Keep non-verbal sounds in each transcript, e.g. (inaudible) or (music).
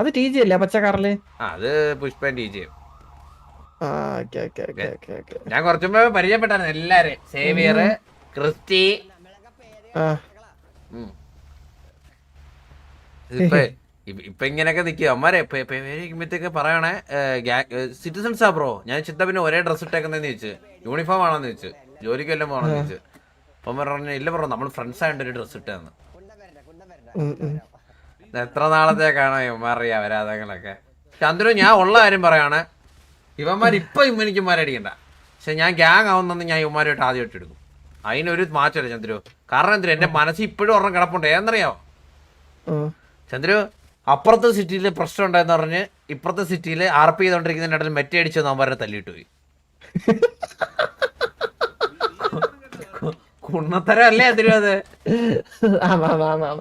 അത് T G അല്ലേ പച്ച കാറിൽ അത് പുഷ്പൻ ടി ജി ഞാൻ കുറച്ചു മുമ്പ് പരിചയപ്പെട്ടാണ് എല്ലാരും സേവിയർ ക്രിസ്റ്റി. ഇപ്പൊ ഇങ്ങനെയൊക്കെ നിക്കുക അമ്മാരെ പേരിക്കുമ്പോഴത്തേക്ക് പറയണേ ആ ബ്രോ. ഞാൻ ചിത്ത പിന്നെ ഒരേ ഡ്രസ് ഇട്ടേക്കുന്നതെന്ന് ചോദിച്ചു. യൂണിഫോം ആണോന്ന് ചോദിച്ചു. ജോലിക്ക് വല്ലതും പോകണമെന്ന് ചോദിച്ചു. അപ്പം പറഞ്ഞു ഇല്ല ബ്രോ നമ്മൾ ഫ്രണ്ട്സ് ആയിട്ട് ഒരു ഡ്രസ്. ഇത് എത്ര നാളത്തേക്കാണോ ഇവന്മാറിയ വരാതകളൊക്കെ ചന്ദ്രു ഞാൻ ഉള്ള കാര്യം പറയാണ്. ഇവന്മാർ ഇപ്പൊ ഇമ്മനിക്കുമാരെ അടിക്കണ്ട. പക്ഷെ ഞാൻ ഗ്യാങ് ആവുന്നെന്ന് ഞാൻ ഇവന്മാരുമായിട്ട് ആദ്യമായിട്ട് എടുക്കും അതിനൊരു മാറ്റമല്ല ചന്ദ്രു. കാരണം എന്തിനു? എന്റെ മനസ്സിൽ ഇപ്പോഴും ഒരെണ്ണം കിടപ്പുണ്ട്. ഏന്നറിയാവോ. ചന്ദ്രു അപ്പുറത്തെ സിറ്റിയിൽ പ്രശ്നം ഉണ്ടായെന്ന് പറഞ്ഞ് ഇപ്പുറത്തെ സിറ്റിയിൽ ആർ പി ചെയ്തോണ്ടിരിക്കുന്നതിന്റെ ഇടയിൽ മെറ്റ അടിച്ചു അവന്മാരെ തല്ലിയിട്ട് പോയി. (laughs) കുണ്ണത്തരം അല്ലേ.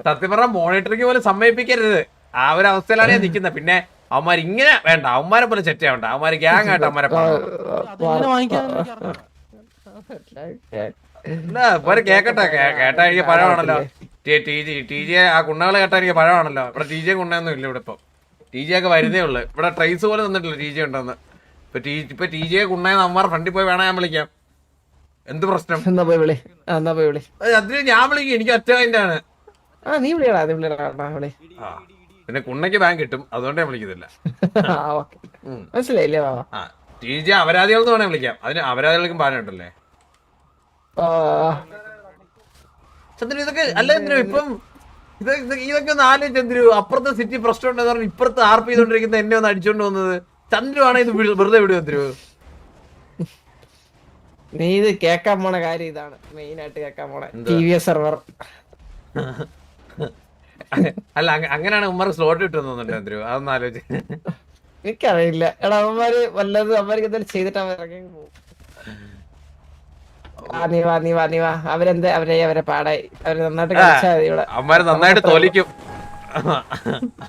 സത്യം പറഞ്ഞ മോണിറ്ററിംഗ് പോലും സമ്മതിപ്പിക്കരുത്. ആ ഒരു അവസ്ഥയിലാണ് ഞാൻ നിൽക്കുന്നത്. പിന്നെ അവന്മാർ ഇങ്ങനെ വേണ്ട അവന്മാരെ പോലെ സെറ്റ് ആവണ്ട അവന്മാർ ഗ്യാങ് ആയിട്ട് അവന്മാരെ. ഇവർ കേക്കട്ടെ കേട്ടാ എനിക്ക് പഴമാണല്ലോ. ടി ജി ടി ജി ആ കുണ്ണകളെ കേട്ടാ എനിക്ക് പഴമാണല്ലോ. ഇവിടെ ടി ജി കുണ്ണയൊന്നും ഇല്ല ഇവിടെ ഇപ്പൊ. ടി ജി ഒക്കെ വരുന്നേ ഉള്ളു. ഇവിടെ ട്രൈസ് പോലെ തന്നിട്ടില്ല ടി ജി ഉണ്ടെന്ന്. ഇപ്പൊ ടി ഇപ്പൊ ടി ജിയെ കുണ്ണയെന്ന് അമ്മമാർ ഫ്രണ്ടിൽ പോയി വേണം ഞാൻ വിളിക്കാം. എന്ത് പ്രശ്നം? എന്നാ പോയി വിളി. ആ, എന്നാ പോയി വിളി. അതിന് ഞാൻ വിളിക്കും എനിക്ക് ഒറ്റ ആണ്. ആ നീ വിളിയടാ നീ വിളിയടാ വിളി. പിന്നെ കുണ്ണയ്ക്ക് ബാങ്ക് കിട്ടും അതുകൊണ്ട് ഞാൻ വിളിക്കുന്നില്ല ആ ഓക്കെ. ഉം. മനസ്സിലായില്ലേ ബാബാ ടി ജി അപരാധികൾ എന്ന് വേണേ വിളിക്കാം. അതിന് അപരാധികൾക്കും പാനുണ്ടല്ലേ ചന്ദ്രു ഇതൊക്കെ അല്ല ചന്ദ്രു ഇപ്പം ഇത് ഇത് ഇതൊക്കെ ഒന്ന് ആലോചിച്ച് ചന്ദ്രു അപ്പുറത്തെ സിറ്റി പ്രശ്നം ഉണ്ടെന്ന് പറഞ്ഞ് ഇപ്പുറത്ത് ആർപ്പ് ചെയ്തോണ്ടിരിക്കുന്ന എന്നെ ഒന്ന് അടിച്ചോണ്ട് വന്നത് ചന്ദ്രു ആണ് ഇത് വി- വെറുതെ വിടുവോ ചന്ദ്രു? നീ ഇത് കേക്കാൻ പോണ കാര്യം ഇതാണ്. മെയിൻ ആയിട്ട് കേക്കാൻ പോണ? T V S server. അല്ല അങ്ങനെയാണ് ഉമ്മർ സ്ലോട്ട് കിട്ടുമെന്ന് തോന്നുന്നുണ്ട് അതൊന്നും അതൊന്ന് ആലോചിച്ച് എനിക്കറിയില്ല. എടാ അവന്മാര് വല്ലത് അവർക്ക് എന്തെങ്കിലും ചെയ്തിട്ട് അവർ ഇറങ്ങി പോകും. നീ വാ നീ വാ നീ വാ. അവരെന്ത് അവരെ അവരെ പാടായി. അവർ നന്നായിട്ട് കളിച്ചാൽ ഇവിടെ. അമ്മാര് നന്നായിട്ട് തോലിക്കും.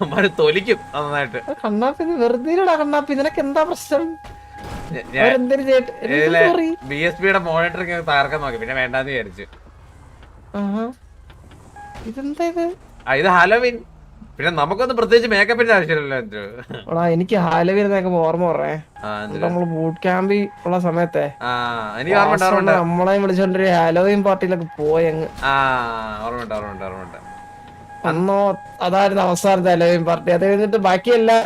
അമ്മാര് തോലിക്കും നന്നായിട്ട്. കണ്ണാപ്പി വെറുതെ കണ്ണാപ്പി. നിനക്ക് എന്താ പ്രശ്നം? ബി എസ് പിയുടെ മോണിറ്ററിങ് തകർക്കാൻ നോക്കി. പിന്നെ വേണ്ടാന്ന് വിചാരിച്ചു. ഇത്? ഹലോവിൻ പിന്നെ നമുക്കൊന്നും പ്രത്യേകിച്ച് മേക്കപ്പിന്റെ ആവശ്യമില്ലല്ലോ എനിക്ക് ഹാലവീർ നോക്കുമ്പോ ഓർമ്മ പറയേ. നമ്മൾ ബൂട്ട് ക്യാമ്പിൽ ഉള്ള സമയത്തെ. നമ്മളെയും വിളിച്ചോണ്ടൊരു ഹാലോവീൻ പാർട്ടിയിലൊക്കെ പോയി അങ്ങ്. ഓർമ്മയുണ്ട് ഓർമ്മയുണ്ട് ഓർമ്മയുണ്ട് അന്നോ അതായിരുന്നു അവസാനത്തെ ഹാലോവീൻ പാർട്ടി അത് കഴിഞ്ഞിട്ട് ബാക്കിയെല്ലാം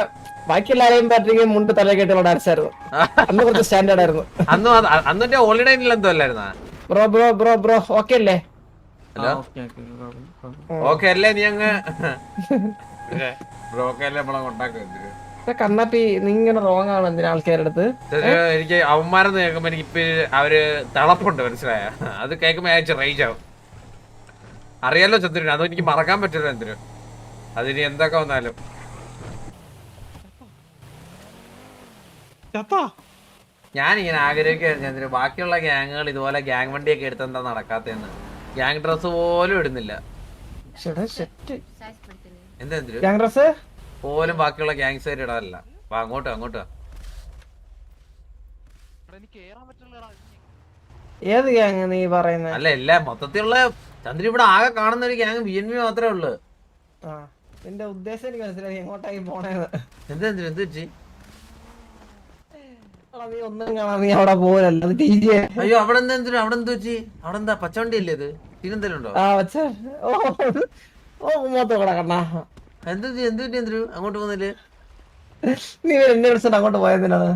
ബാക്കി എല്ലാരെയും പാർട്ടിക്കും മുണ്ട് തല കേട്ടുള്ള ഡാൻസ് ആയിരുന്നു. അന്ന് കുറച്ച് സ്റ്റാൻഡേർഡ് ആയിരുന്നു. അന്ന് അത് ഹോളിഡേ എന്തോ അല്ലായിരുന്നാ? Bro bro bro bro okay അല്ലേ? Okay, okay, okay. ഓക്കെ അല്ലേ നീ അങ്ങ്? ബ്രോക്കെ അല്ലേ നമ്മളെ കൊണ്ടാക്കും ഇത് കണ്ണാപ്പി നീ ഇങ്ങനെ റോങ് ആണ് എന്തിനാ ആൾക്കാരുടെ അടുത്ത്? എനിക്ക് അവന്മാരെന്ന് കേൾക്കുമ്പോ എനിക്ക് ഇപ്പൊ അവർ തിളപ്പുണ്ട് മനസ്സിലായ? അത് കേൾക്കുമ്പോ അയച്ച് റേഞ്ച് ആവും. അറിയാലോ ചന്ദ്രൻ അതും എനിക്ക് മറക്കാൻ പറ്റില്ല ചന്ദ്രൻ അതിന് എന്തൊക്കെ വന്നാലും. ഞാൻ ഇങ്ങനെ ആഗ്രഹിക്കുകയായിരുന്നു ബാക്കിയുള്ള ഗ്യാങ്ങുകൾ ഇതുപോലെ ഗ്യാങ് വണ്ടിയൊക്കെ എടുത്തെന്താ നടക്കാത്തെന്ന് ഗ്യാങ് ഡ്രസ് പോലും ഇടുന്നില്ല. ചന്ദ്രു ഡ്രസ് പോലും ബാക്കിയുള്ള ഗ്യാങ്സ് വരെ ഇടാറില്ല. വാ അങ്ങോട്ടോ അങ്ങോട്ടോ. ഏത് ഗ്യാങ് നീ പറയുന്നത് അല്ല എല്ലാ മൊത്തത്തിലുള്ള ചന്ദ്രൻ ഇവിടെ ആകെ കാണുന്ന ഒരു ഗ്യാങ് ബി എൻ പി മാത്രമേ ഉള്ളൂ. എന്റെ ഉദ്ദേശം എനിക്ക് മനസ്സിലായി എങ്ങോട്ടായി പോണേന്ന്. എന്താ എന്ത് എന്ത് വെച്ച് എടാ, നീ ഒന്നും കാണാൻ നീ അവിടെ പോരല്ല അത് ടി ജി അയ്യോ അവിടെ എന്താ എന്തിനു അവിടെ എന്ത് വെച്ചി അവിടെ എന്താ പച്ചവണ്ടി അല്ലേ ഇത് കണ്ണാ. എന്ത്? എന്ത് പറ്റി എന്തിനു അങ്ങോട്ട് പോകുന്നില്ല നീ എന്നെ വിളിച്ചിട്ട് അങ്ങോട്ട് പോയതിനാണ്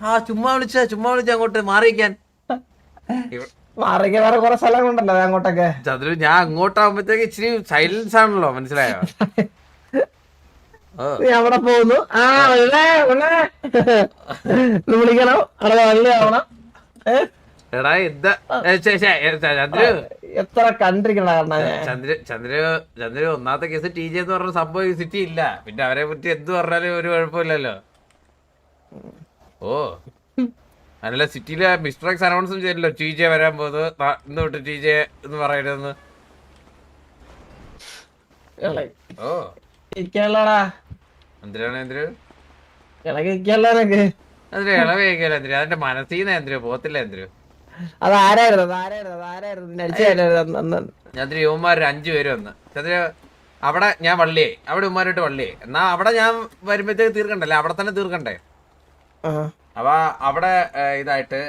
ആ ചുമ്മാ വിളിച്ച ചുമ്മാ വിളിച്ച അങ്ങോട്ട് മാറിയിക്കാൻ മാറിക്കാൻ മാറിക്ക് വേറെ കുറെ സ്ഥലങ്ങളുണ്ടല്ലോ അങ്ങോട്ടൊക്കെ. ഞാൻ അങ്ങോട്ടാകുമ്പോഴത്തേക്ക് ഇച്ചിരി സൈലൻസ് ആണല്ലോ മനസ്സിലായോ? (laughs) നീ അവിടെ പോകുന്നു. ആ വെള്ളേ വെള്ളേ വിളിക്കണം. അവിടെ വെള്ളേ ആവണം. ഏ? എടാ എന്താ ചന്ദ്രു. എത്ര കണ്ടിരിക്കണ ചന്ദ്ര ചന്ദ്ര ചന്ദ്ര ഒന്നാമത്തെ കേസ് ടി ജെ എന്ന് പറഞ്ഞ സംഭവം ഈ സിറ്റി ഇല്ല. പിന്നെ അവരെ പറ്റി എന്ത് പറഞ്ഞാലും ഒരു കുഴപ്പമില്ലല്ലോ. ഓ. അല്ല സിറ്റിയിലെ മിസ്റ്റർ എക്സ് അനൗൺസും ചെയ്തല്ലോ ടി ജെ വരാൻ പോകുന്നത്. ഇന്ന് തൊട്ട് ടി ജെ എന്ന് പറയരുതെന്ന്. ഓ. ഇരിക്കാനുള്ളടാ എന്തിനാണ് എന്തിനു നിനക്ക്? അതിന് ഇളവേക്കല്ല എന്തിനു അതിന്റെ മനസ്സിൽ നിന്ന് എന്തിനു പോത്തില്ല എന്തിനു ചന്ദ്ര യുവന്മാർ അഞ്ചു പേര് വന്ന്? ചന്ദ്ര അവിടെ ഞാൻ വള്ളിയെ അവിടെ ഉമ്മാരായിട്ട് വള്ളിയെ. എന്നാ അവിടെ ഞാൻ വരുമ്പോഴത്തേക്ക് തീർക്കണ്ടല്ലേ? അവിടെ തന്നെ തീർക്കണ്ടേ. അപ്പൊ അവിടെ ഇതായിട്ട്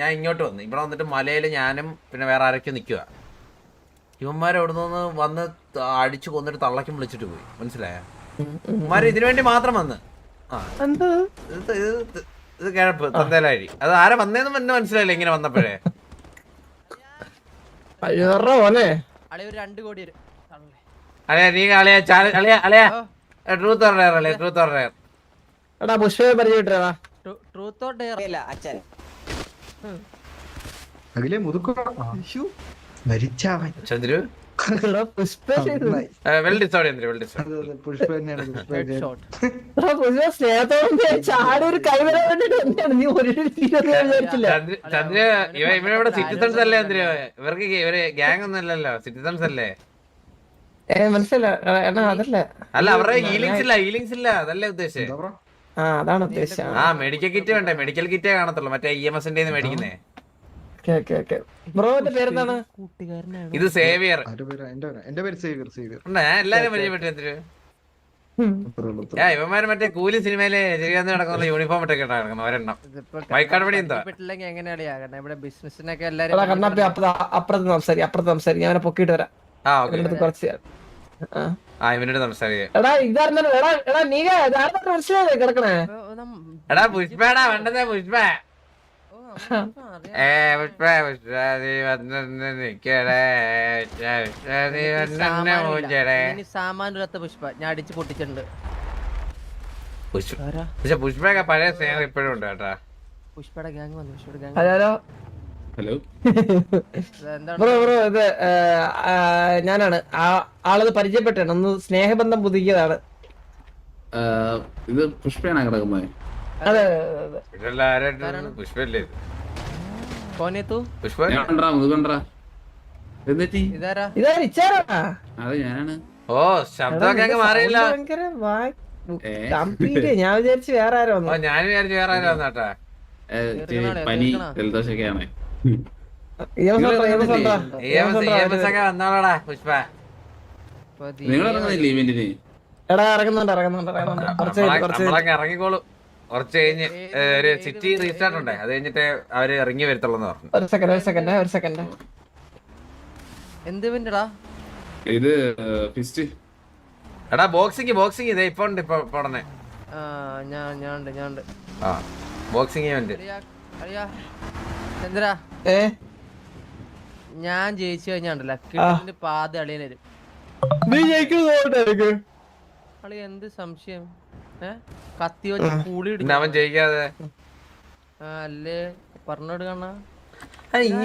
ഞാൻ ഇങ്ങോട്ട് വന്നു. ഇവിടെ വന്നിട്ട് മലയിൽ ഞാനും പിന്നെ വേറെ ആരൊക്കെ നിൽക്കുക ഇവന്മാരെ അവിടെ നിന്ന് വന്ന് അടിച്ചു കൊന്നിട്ട് തള്ളക്കും വിളിച്ചിട്ട് പോയി. മനസ്സിലായ? ഉമ്മാര് ഇതിനു വേണ്ടി മാത്രം വന്ന്. ആ. ഇത് ഇത് ഇത് കിഴപ്പ് തന്തേലായി അത് ആരാ വന്നേന്ന് എന്നെ മനസ്സിലായില്ല ഇങ്ങനെ വന്നപ്പോഴേ. അയ്യോറ മോനെ. ഒരു രണ്ട് കോടി വരും തള്ളേ. അളിയാ നീ അളിയാ ചാല അളിയാ അളിയാ. ട്രൂത്ത് പറഞ്ഞ അളിയാ ട്രൂത്ത് പറഞ്ഞ എടാ പുഷ്പയെ പരിചയപ്പെട്ടാ ട്രൂ- ട്രൂത്ത് ഓർ ഡെയർ ഇല്ല അച്ഛൻ. അഖിലെ മുതുക്കോ? മരിച്ചവൻ. ചന്ദ്രു? സ്നേഹത്തോടെ വേണ്ടിട്ട് നീ ഒരു വിചാരിച്ചില്ല. ചന്ദ്ര ഇവ സിറ്റിസൺസ് അല്ലേ ചന്ദ്ര? ഇവർക്ക് ഇവർ ഗ്യാങ് ഒന്നും അല്ലല്ലോ സിറ്റിസൺസ് അല്ലേ? മനസ്സിലല്ല അല്ല അവരുടെ ഹീലിങ്സ് ഇല്ല ഹീലിങ്സ് ഇല്ല അതല്ലേ ഉദ്ദേശം? ആ അതാണ് ഉദ്ദേശം. ആ മെഡിക്കൽ കിറ്റ് വേണ്ടേ? മെഡിക്കൽ കിറ്റേ കാണത്തുള്ളൂ. മറ്റേ ഇ എം എസിന്റെ മേടിക്കുന്നേ. ബ്രോന്റെ പേരെന്താണ്? ഇത് സേവിയർ. ആരുടെ പേര്? എന്റെ പേര്- പേര് സേവിയർ എല്ലാരും പരിചയപ്പെട്ടു ഇവന്മാര് മറ്റേ കൂലി സിനിമയിലെ ചെറിയാന്ന് നടക്കുന്ന യൂണിഫോം (laughs) ഇട്ടൊക്കെ ഒരെണ്ണം. വൈക്കാട് പടി എന്താ? പെട്ടില്ലെങ്കിൽ എങ്ങനെയാ കാരണം ഇവിടെ ബിസിനസിനൊക്കെ എടാ എല്ലാരും കണ്ണാപ്പി അപ്പുറത്ത് സംസാരി അപ്പുറത്ത് സംസാരി. ഞാൻ അവനെ പൊക്കിട്ട് വരാം. ആ ഓക്കെ കുറച്ച് ആ. ഇവനോട് എടാ പുഷ്പടാ വേണ്ടതേ പുഷ്പ. ഏ പുഷ്പ വന്നെ നിക്കടേ വന്നെ ഞാൻ അടിച്ച് പൊട്ടിച്ചിട്ടുണ്ട്. പുഷ്പ പക്ഷെ പുഷ്പയൊക്കെ പഴയ സ്നേഹം ഇപ്പോഴും ഉണ്ട് കേട്ടാ. പുഷ്പയുടെ ഗ്യാങ് വന്നു പുഷ്പയുടെ ഹലോ ഹലോ. ബ്രോ ബ്രോ ഇത് ഞാനാണ്. ആ ആളത് പരിചയപ്പെട്ടാണ് ഒന്ന് സ്നേഹബന്ധം പുതുക്കിയതാണ്. ഇത് പുഷ്പയാണ് കിടക്കുന്നത് അതെ പുഷ്പല്ലേ? കോനേത്തു പുഷ്പ? ഇതാ ഓ ശബ്ദമൊക്കെ അങ്ങ് മാറിയില്ല. ഭയങ്കര ഞാൻ വിചാരിച്ചു വേറെ ആരോ ഓ ഞാൻ വിചാരിച്ചു വേറെ ആരോ വന്നാട്ടാ. പനി ജലദോഷൊക്കെയാണ് വന്നോളടാ പുഷ്പ. നിങ്ങൾ ഇറങ്ങുന്നില്ലേ ഇവന്റിന്? എടാ ഇറങ്ങുന്നുണ്ട് ഇറങ്ങുന്നുണ്ട് ഇറങ്ങുന്നുണ്ട്. കുറച്ച് ഇറങ്ങിക്കോളും. കുറച്ച് കഴിഞ്ഞ് ഒരു സിറ്റി റീസ്റ്റാർട്ട് ഉണ്ടേ. അത് കഴിഞ്ഞിട്ട് അവർ ഇറങ്ങി വരത്തുള്ളൂ പറഞ്ഞു. ഒരു സെക്കൻഡ് ഒരു സെക്കൻഡ് ഒരു സെക്കൻഡ് എന്ത് പിന്നെടാ ഇത് ഫിസ്റ്റ്. എടാ ബോക്സിങ് ബോക്സിങ് ഇതേ ഇപ്പൊ ഉണ്ട് ഇപ്പൊ ഞാൻ ഉടനെ ഉണ്ട് ഞാൻ ഞാനുണ്ട് ഞാനുണ്ട്. ആ ബോക്സിങ് ഇവന്റ് അറിയാ ചന്ദ്ര. ഏ? ഞാൻ ജയിച്ചു കഴിഞ്ഞാണ്ടല്ലോ ലക്കിന്റെ പാത അളിയൻ വരും നീ ജയിക്കുന്നു അളി എന്ത് സംശയം? കത്തി വെച്ച് കൂളി അവൻ ജയിക്കാതെ. അല്ലേ? പറഞ്ഞോട് കാണാ ആ, ഇങ്ങ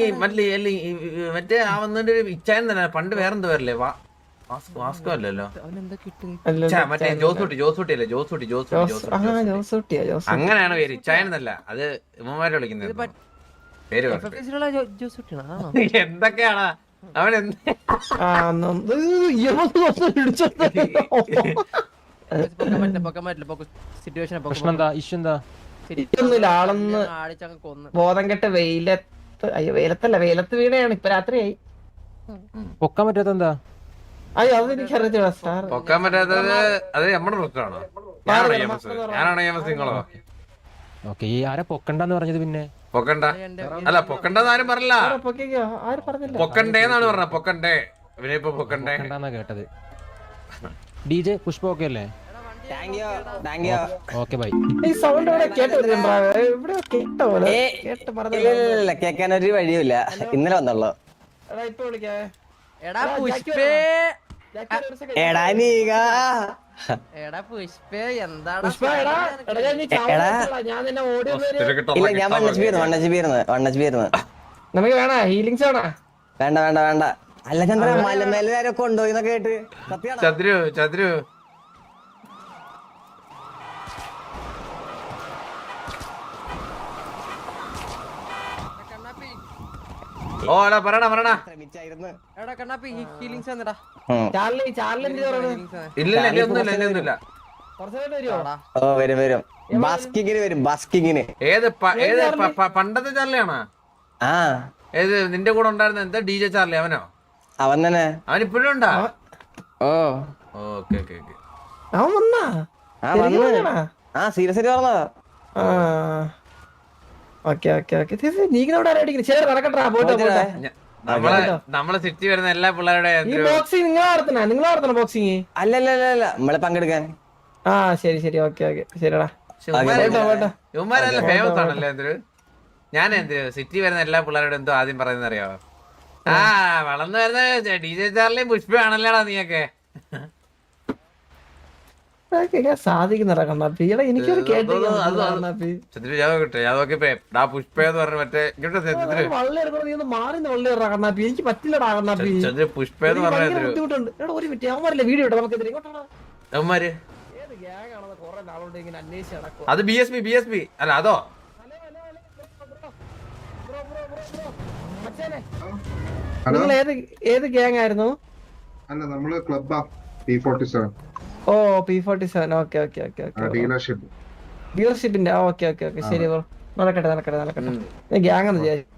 മറ്റേ ആ വന്നിട്ട് ഒരു ഇച്ചായൻ തന്നെ പണ്ട് വേറെന്ത് പേരല്ലേ വാ വാസ്കോ വാസ്കോ അല്ലല്ലോ. അവൻ എന്താ കിട്ടി ഛെ, മറ്റേ ജോസൂട്ടി ജോസൂട്ടി അല്ലേ? ജോസൂട്ടി ജോസൂട്ടി അങ്ങനെയാണ് പേര്. ഇച്ചായൻ അത് ഉമ്മമാരെ വിളിക്കുന്നത്. പേര് എന്തൊക്കെയാണ്? അവൻ എന്ത് (laughs) പ്രശ്നം എന്താ ഇഷ്യൂ എന്താ ഒന്നുമില്ല ആളൊന്ന് ബോധം കെട്ട് വെയിലത്ത് അയ്യോ വെയിലത്തല്ല വെയിലത്ത് വീണയാണ് ഇപ്പൊ രാത്രിയായി. പൊക്കാൻ പറ്റാത്ത എന്താ അയ്യോ അത് എനിക്കറിയത്തില്ല സാർ പൊക്കാൻ പറ്റാത്തത് അത് നമ്മുടെ പ്രശ്നമാണോ? ഞാനാണോ ഇ എം എസ് ഞാനാണോ ഇ എം എസ് നിങ്ങളോ? ഓക്കെ ഈ ആരെ പൊക്കണ്ടെന്ന് പറഞ്ഞത് പിന്നെ? പൊക്കണ്ട. അല്ല പൊക്കണ്ടെന്ന് ആരും പറഞ്ഞില്ല. പൊക്കണ്ടേന്നാണ് പറഞ്ഞത് പൊക്കണ്ടേ. ഇവനെ ഇപ്പൊ പൊക്കണ്ടേ. കേട്ടത്. ഡി ജെ പുഷ്പ ഓക്കെ അല്ലേ? ഓക്കെ ബൈ ഈ സൗണ്ട് ഇവിടെ കേട്ടോ ഇവിടെ കേട്ടോ പോലെ. കേട്ട് പറഞ്ഞില്ല ഒരു വഴിയുമില്ല. ഇന്നലെ വന്നുള്ളൂ. എടാ ഇപ്പൊ എടാ പുഷ്പേ. എടാ നീക. എടാ പുഷ്പേ എന്താടാ പുഷ്പ എടാ എടാ ഞാൻ നീ ചാവാൻ ഞാൻ നിന്നെ ഓടി വന്ന് ഒരു- തിരക്കിട്ടുള്ള ഇല്ല ഞാൻ വൺ കിട്ടാൻ എച്ച് പി ഇരുന്നു വൺ എച്ച് പി ഇരുന്ന് വൺ എച്ച് പി ഇരുന്ന് നമുക്ക് വേണ? ഹീലിങ്സ് വേണ? വേണ്ട വേണ്ട വേണ്ട. അല്ല ചന്ദ്ര മലമേലാരൊക്കെ കൊണ്ടുപോയി എന്നൊക്കെ കേട്ട്. ചന്ദ്രു ചന്ദ്രു. ഓ എടാ ഹീലിങ്സ് തന്നെ ഇല്ല ഇല്ല ഒന്നുമില്ല ഒന്നുമില്ല. ഓ വരും വരും. ബാസ്കിങ്ങിന് വരും ബാസ്കിങ്ങിന്. ഏത് ഏത് പണ്ടത്തെ ചാർലിയാണോ? ആ. ഏത് നിന്റെ കൂടെ ഉണ്ടായിരുന്ന എന്താ ഡി ജെ ചാർലി അവനോ? അവൻ തന്നെ. അവൻ ഇപ്പോഴും ഉണ്ടാ ഓ. Okay okay okay. അവൻ വന്നാ? ആ വന്നു. ആ സീരിയസ് ആയിട്ട് പറഞ്ഞതാ. Okay okay okay. ഓക്കെ നീക്കിനോട് ആരാടിക്കുന്നു ശരി നടക്കട്ടാ പോട്ടെ പോട്ടെ നമ്മളെ നമ്മളെ സിറ്റി വരുന്ന എല്ലാ പിള്ളേരുടെ ഈ ബോക്സിങ് നിങ്ങൾ നടത്തണ നിങ്ങൾ നടത്തണ ബോക്സിംഗ് അല്ല അല്ല അല്ല അല്ല നമ്മളെ പങ്കെടുക്കാൻ. ആ ശരി ശരി. Okay okay. ശരിടാ. ഇവന്മാരെല്ലാം ഫേമസ് ആണല്ലേ എന്തൊരു? ഞാൻ എന്ത് സിറ്റി വരുന്ന എല്ലാ പിള്ളേരോടും എന്തോ ആദ്യം പറയുന്നത് അറിയാവോ? ആ വളർന്നു വരുന്ന ഡി ജെ പുഷ്പയാണല്ലേടാ നീയൊക്കെ. സാധിക്കുന്നടാ കണ്ണാപ്പി എടാ എനിക്കൊരു കണ്ണാപ്പി എനിക്ക് പറ്റില്ലടാ കണ്ണാപ്പി പുഷ്പ ബുദ്ധിമുട്ടുണ്ട്. എടാ ഒരു മിനിറ്റ് അവന്മാരല്ലേ വീഡിയോ ഇടാം നമുക്ക് അത് B S P B S P. അല്ല അതോ? നിങ്ങൾ ഏത് ഏത് ഗ്യാങ് ആയിരുന്നു? അല്ല നമ്മൾ ക്ലബാ പി ഫോർട്ടി സെവൻ ഓ P forty seven okay okay okay. Okay dealership ഡീലർഷിപ്പിന്റെ okay okay okay. ശരി ബ്രോ നടക്കട്ടെ നടക്കട്ടെ നടക്കട്ടെ. ഗ്യാങ് എന്ന് വിചാരിച്ചു.